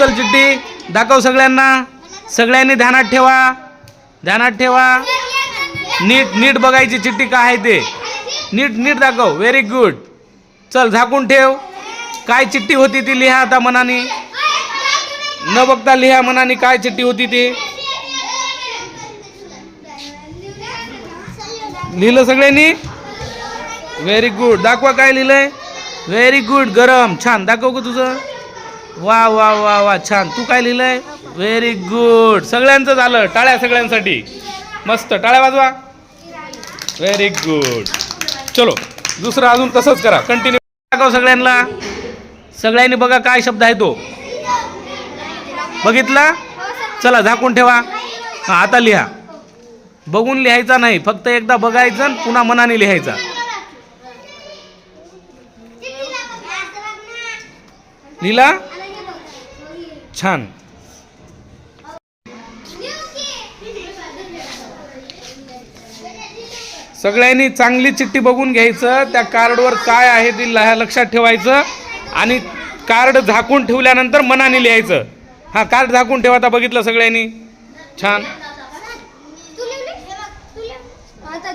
चल चिठ्ठी दाखव सगळ्यांना. सगळ्यांनी ध्यानात ठेवा. ध्यानात ठेवा. नीट नीट बघायची चिठ्ठी काय आहे ते. नीट नीट दाखव. व्हेरी गुड चल झाकून ठेव. काय चिठ्ठी होती ती लिहा आता मनाने. न बघता लिहा मनाने काय चिठ्ठी होती ती. लिहिलं सगळ्यांनी? व्हेरी गुड दाखवा काय लिहिलंय? व्हेरी गुड गरम. छान. दाखव का तुझं. वा वा वा वा छान. तू काय लिहिलंय? व्हेरी गुड सगळ्यांचं झालं टाळ्या सगळ्यांसाठी. मस्त. टाळ्या वाजवा. व्हेरी गुड चलो दुसरं अजून तसंच करा. कंटिन्यू दाखव सगळ्यांना. सगळ्यांनी बघा काय शब्द आहे तो. बघितला? चला झाकून ठेवा. हां आता लिहा. बघून लिहायचा नाही फक्त एकदा बघायचं आणि पुन्हा मनाने लिहायचा. लिहिला? छान. सगळ्यांनी चांगली चिठ्ठी बघून घ्यायचं त्या कार्डवर काय आहे ते लक्षात ठेवायचं आणि कार्ड झाकून ठेवल्यानंतर मनाने लिहायचं. हा कार्ड झाकून ठेवा आता बघितलं सगळ्यांनी? छान. आता